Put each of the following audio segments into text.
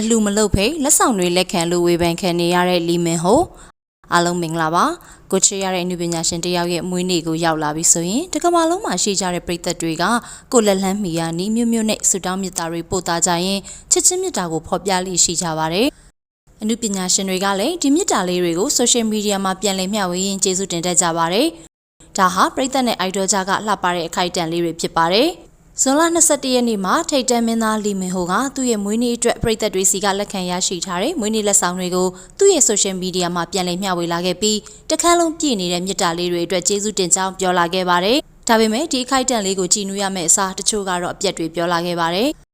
အလှမလုပ်ဖိတ်လက်ဆောင်တွေလက်ခံလို့ဝေဖန်ခံနေရတဲ့လီမင်ဟိုအားလုံးမင်္ဂလာပါကိုချစ်ရတဲ့အနုပညာရှင်တယောက်ရဲ့မွေးနေ့ကိုရောက်လာပြီဆိုရင်တကမ္ဘာလုံးမှာရှိကြတဲ့ပရိသတ်တွေကကိုလက်လန်းမီယာနီးမျိုးမျိုးနဲ့ဆူတောင်းမြတ်တာတွေပို့တာကြရင်ချစ်ချင်းမြတ်တာကိုဖော်ပြလေးရှိကြပါတယ်အနုပညာရှင်တွေကလည်းဒီမြတ်တာလေးတွေကိုဆိုရှယ်မီဒီယာမှာပြန်လည်မျှဝေရင်းကျေးဇူးတင်တတ်ကြပါတယ်ဒါဟာပရိသတ်နဲ့အိုက်ဒေါ်ကြားကလှပတဲ့အခိုက်အတန့်လေးတွေဖြစ်ပါတယ် ဇွန်လ22ရက်နေ့မှာထိတ်တန့်မင်းသားလီမင်ဟိုကသူ့ရဲ့မွေးနေ့အတွက်ပြည်သက်တွေစီကလက်ခံရရှိထားတဲ့မွေးနေ့လက်ဆောင်တွေကိုသူ့ရဲ့ဆိုရှယ်မီဒီယာမှာပြန်လည်မျှဝေလာခဲ့ပြီးတခန်းလုံးပြည့်နေတဲ့မြစ်တာလေးတွေအတွက်ကျေးဇူးတင်ကြောင်းပြောလာခဲ့ပါတယ်။ဒါပေမဲ့ဒီအခိုက်အတန့်လေးကိုကြည်နူးရမယ့်အစားတချို့ကတော့အပြက်တွေပြောလာခဲ့ပါတယ်။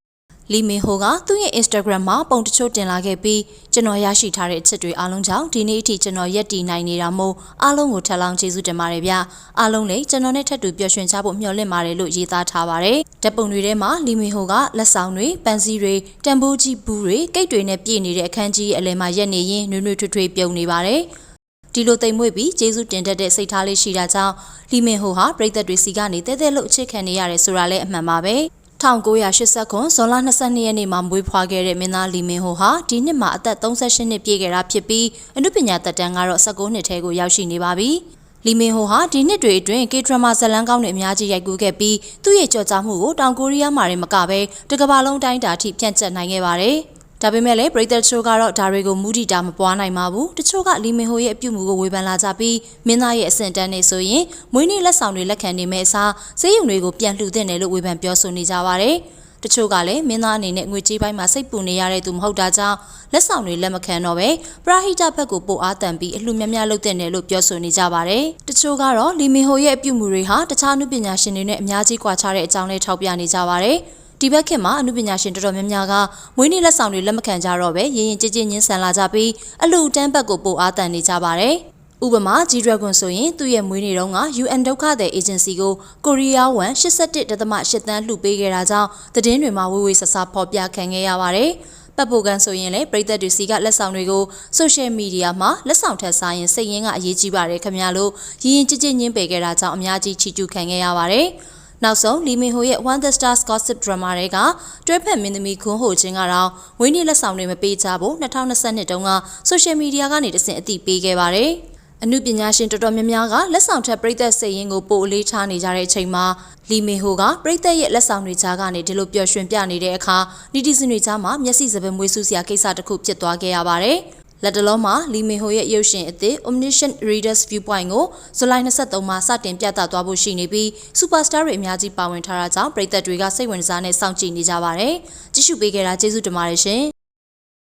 လီမင်ဟိုကသူ့ရဲ့ Instagram မှာပုံတချို့တင်လာခဲ့ပြီးကျွန်တော်ရရှိထားတဲ့အချက်တွေအားလုံးကြောင့်ဒီနေ့အထိကျွန်တော်ရက်တည်နိုင်နေတာမို့အားလုံးကိုထပ်လောင်းကျေးဇူးတင်ပါတယ်ဗျ။အားလုံးလည်းကျွန်တော်နဲ့ထပ်တူပျော်ရွှင်ကြဖို့မျှော်လင့်ပါတယ်လို့ရေးသားထားပါတယ်။ဓာတ်ပုံတွေထဲမှာလီမင်ဟိုကလက်ဆောင်တွေပန်းစည်းတွေတန်ဖိုးကြီးဘူးတွေကိတ်တွေနဲ့ပြည့်နေတဲ့အခန်းကြီးရဲ့အလယ်မှာရက်နေရင်နွေ့နွေ့ထွေးထွေးပြုံနေပါတယ်။ဒီလိုတိမ်မွေ့ပြီးကျေးဇူးတင်တတ်တဲ့စိတ်ထားလေးရှိတာကြောင့်လီမင်ဟိုဟာပြည်သက်တွေစီကနေတဲတဲလို့အချစ်ခံနေရတယ်ဆိုတာလည်းအမှန်ပါပဲ 1980ခုဇွန်လ22ရက်နေ့မှာမွေးဖွားခဲ့တဲ့မင်းသားလီမင်ဟိုဟာဒီနှစ်မှာအသက်38နှစ်ပြည့်ခဲ့တာဖြစ်ပြီးအနုပညာသက်တမ်းကတော့19နှစ်ထဲကိုရောက်ရှိနေပါပြီ။လီမင်ဟိုဟာဒီနှစ်တွေအတွင်းကေဒရမာဇလန်းကောင်းတွေအများကြီးရိုက်ကူးခဲ့ပြီးသူ့ရဲ့ကြော်ကြားမှုကိုတောင်ကိုရီးယားမှာရင်မကပဲတကမ္ဘာလုံးတိုင်းတာထိပြန့်ကျက်နိုင်ခဲ့ပါတယ်။ ဒါပေမဲ့လည်းပရိသတ်ချို့ကတော့ဒါတွေကိုမူတီတာမပွားနိုင်ပါဘူးတချို့ကလီမင်ဟိုရဲ့အပြုတ်မှုကိုဝေဖန်လာကြပြီးမင်းသားရဲ့အဆင့်တန်းနေဆိုရင်မွေးနေ့လက်ဆောင်တွေလက်ခံနေမဲ့အစားဈေးရုံတွေကိုပြန်လှူသင့်တယ်လို့ဝေဖန်ပြောဆိုနေကြပါတယ်တချို့ကလည်းမင်းသားအနေနဲ့ငွေကြေးပိုင်းမှာစိတ်ပူနေရတဲ့သူမဟုတ်တာကြောင့်လက်ဆောင်တွေလက်မခံတော့ပဲပရာဟိတဘက်ကိုပို့အားတန်ပြီးအလှများများလုပ်တဲ့နယ်လို့ပြောဆိုနေကြပါတယ်။တချို့ကတော့လီမင်ဟိုရဲ့အပြုတ်မှုတွေဟာတခြားနုပညာရှင်တွေနဲ့အများကြီးကွာခြားတဲ့အကြောင်းလေးထောက်ပြနေကြပါတယ်။ ဒီဘက်ခေတ်မှာအမှုပညာရှင်တော်တော်များများကမွေးနေ့လက်ဆောင်တွေလက်မခံကြတော့ပဲရင်ရင်ကြည်ကြည်ညင်းဆန်လာကြပြီးအလူတန်းဘက်ကိုပို့အားတန်နေကြပါတယ်။ဥပမာ G Dragon ဆိုရင်သူ့ရဲ့မွေးနေ့တုန်းက UN ဒုက္ခသည် agency ကိုကိုရီးယားဝမ်81.8တန်းလှူပေးခဲ့တာကြောင့်သတင်းတွေမှာဝေဝေဆဆဖော်ပြခံခဲ့ရပါတယ်။ပတ်ဖို့ကန်ဆိုရင်လည်းပြည်သက်တွေစီကလက်ဆောင်တွေကိုဆိုရှယ်မီဒီယာမှာလက်ဆောင်ထက်စားရင်စိတ်ရင်းကအရေးကြီးပါတယ်ခင်ဗျာလို့ရင်းရင်ကြည်ကြည်ညင်းပယ်ခဲ့တာကြောင့်အများကြီးချီကျူးခံခဲ့ရပါတယ်။ နောက်ဆုံးလီမင်ဟိုရဲ့ One the Stars Gossip Drama တွေကတွဲဖက်မင်းသမီးခွန်းဟိုချင်းကတော့ဝင်းနေလက်ဆောင်တွေမပေးကြဖို့2022တုန်းကဆိုရှယ်မီဒီယာကနေတဆင့်အသိပေးခဲ့ပါတယ်။အမှုပညာရှင်တော်တော်များများကလက်ဆောင်ထက်ပြည်သက်စိတ်ရင်းကိုပိုအလေးထားနေကြတဲ့အချိန်မှာလီမင်ဟိုကပြည်သက်ရဲ့လက်ဆောင်တွေကြားကနေဒီလိုပျော်ရွှင်ပြနေတဲ့အခါနီတီစင်တွေကြားမှာမျက်စိစပယ်မွေးဆူစရာကိစ္စတစ်ခုဖြစ်သွားခဲ့ရပါတယ်။ လက်တလုံးမှာလီမင်ဟိုရဲ့ရုပ်ရှင်အသစ် Omniscient Readers Viewpoint ကိုဇူလိုင်23မှာစတင်ပြသသွားဖို့ရှိနေပြီး Superstar တွေအများကြီးပါဝင်ထားတာကြောင့်ပြည်သက်တွေကစိတ်ဝင်စားနဲ့စောင့်ကြည့်နေကြပါတယ်။ကြည့်ရှုပေးကြတာကျေးဇူးတင်ပါတယ်ရှင်